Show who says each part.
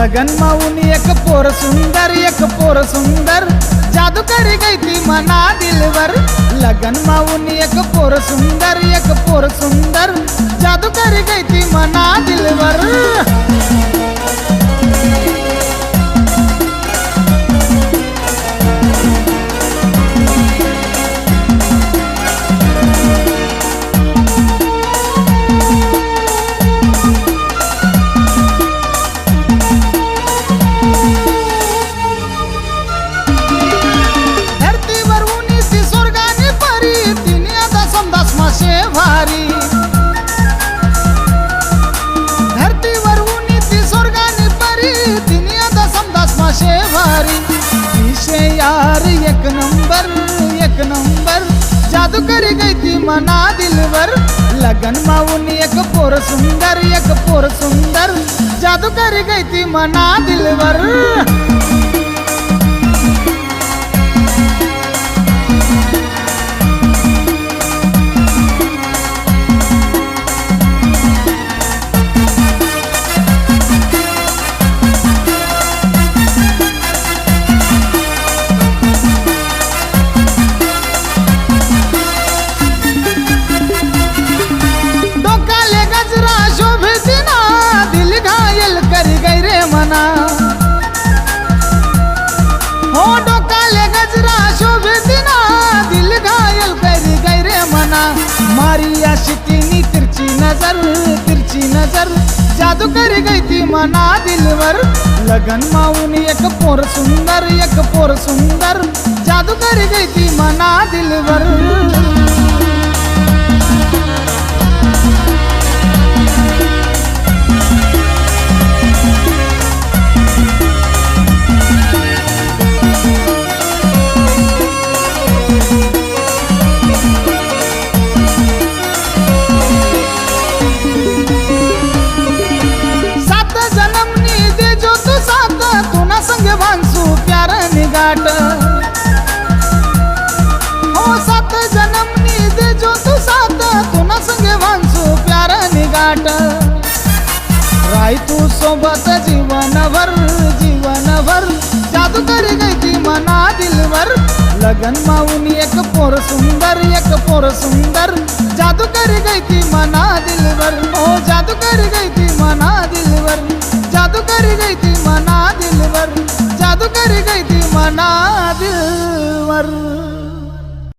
Speaker 1: लगन माऊन एक पोर सुंदर एक पोर सुंदर. जादू करी गई ती मना दिलवर. लगन माऊन एक पोर सुंदर एक पोर सुंदर. जादू करी गई ती मना दिलवर. मासे भारी। धरतीवर उनी ती स्वर्गाने परी तिने आता समदास मासे भारी। विषय यार, एक नंबर एक नंबर। जादू करी गई ती मना दिलवर लगन माऊन, एक पोर सुंदर, एक पोर सुंदर। जादू करी गई ती मना दिलवर मारी आशिकीनी तिरछी नज़र तिरछी नज़र जादू करी गई थी मना दिलवर लगन माऊन एक पोर सुंदर एक पोर सुंदर जादू करी गई थी मना दिलवर राय तू सोबत जीवनभर जीवनभर। जादू करी गई ती मना दिलवर लगन माऊन एक पोर सुंदर, एक पोर सुंदर। जादू करी गई थी मना दिलवर ओ, जादू करी गई थी मना दिलवर जादू करी गई थी मना दिलवर जादू करी गई थी मना दिलवर